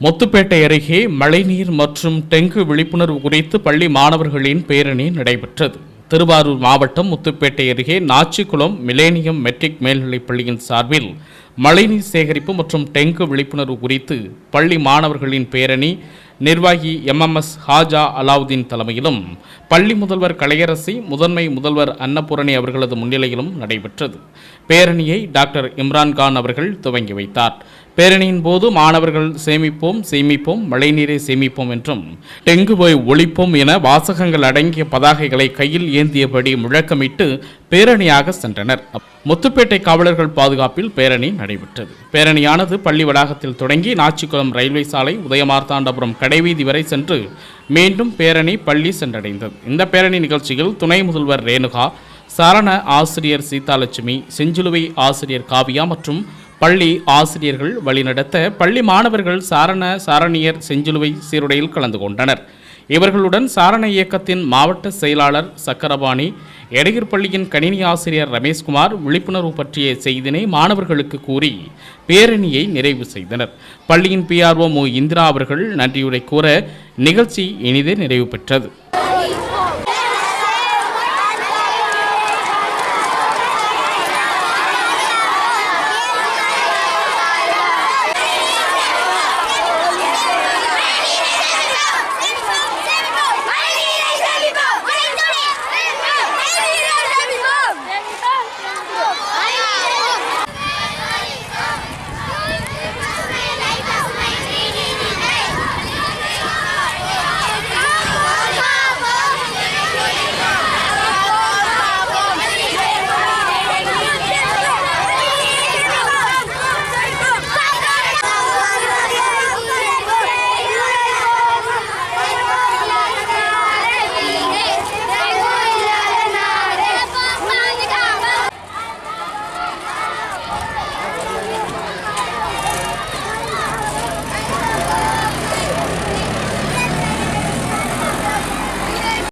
முத்துப்பேட்டை அருகே மழைநீர் மற்றும் டெங்கு விழிப்புணர்வு குறித்து பள்ளி மாணவர்களின் பேரணி நடைபெற்றது. திருவாரூர் மாவட்டம் முத்துப்பேட்டை அருகே நாச்சிக்குளம் மிலேனியம் மெட்ரிக் மேல்நிலைப் பள்ளியின் சார்பில் மழைநீர் சேகரிப்பு மற்றும் டெங்கு விழிப்புணர்வு குறித்து பள்ளி மாணவர்களின் பேரணி நிர்வாகி எம்எம்எஸ் ஹாஜா அலாவுதீன் தலைமையிலும் பள்ளி முதல்வர் கலையரசி முதன்மை முதல்வர் அன்னபூரணி அவர்களது முன்னிலையிலும் நடைபெற்றது. பேரணியை டாக்டர் இம்ரான்கான் அவர்கள் துவங்கி வைத்தார். பேரணியின் போது மாணவர்கள் சேமிப்போம் சேமிப்போம் மழைநீரை சேமிப்போம் என்றும் டெங்கு போய் ஒழிப்போம் என வாசகங்கள் அடங்கிய பதாகைகளை கையில் ஏந்தியபடி முழக்கமிட்டு பேரணியாக சென்றனர். முத்துப்பேட்டை காவலர்கள் பாதுகாப்பில் பேரணி நடைபெற்றது. பேரணியானது பள்ளி வளாகத்தில் தொடங்கி நாச்சிக்குளம் ரயில்வே சாலை உதயமார்த்தாண்டபுரம் கடைவீதி வரை சென்று மீண்டும் பேரணி பள்ளி சென்றடைந்தது. இந்த பேரணி நிகழ்ச்சியில் துணை முதல்வர் ரேணுகா சரண ஆசிரியர் சீதாலட்சுமி செஞ்சிலுவை ஆசிரியர் காவியா மற்றும் பள்ளி ஆசிரியர்கள் வழிநடத்த பள்ளி மாணவர்கள் சாரண சாரணியர் செஞ்சிலுவை சீருடையில் கலந்து கொண்டனர். இவர்களுடன் சாரண இயக்கத்தின் மாவட்ட செயலாளர் சக்கரபாணி எடையூர் பள்ளியின் கணினி ஆசிரியர் ரமேஷ்குமார் விழிப்புணர்வு பற்றிய செய்தினை மாணவர்களுக்கு கூறி பேரணியை நிறைவு செய்தனர். பள்ளியின் பிஆர்ஓ மு. இந்திரா அவர்கள் நன்றியுரை கூற நிகழ்ச்சி இனிதே நிறைவு பெற்றது.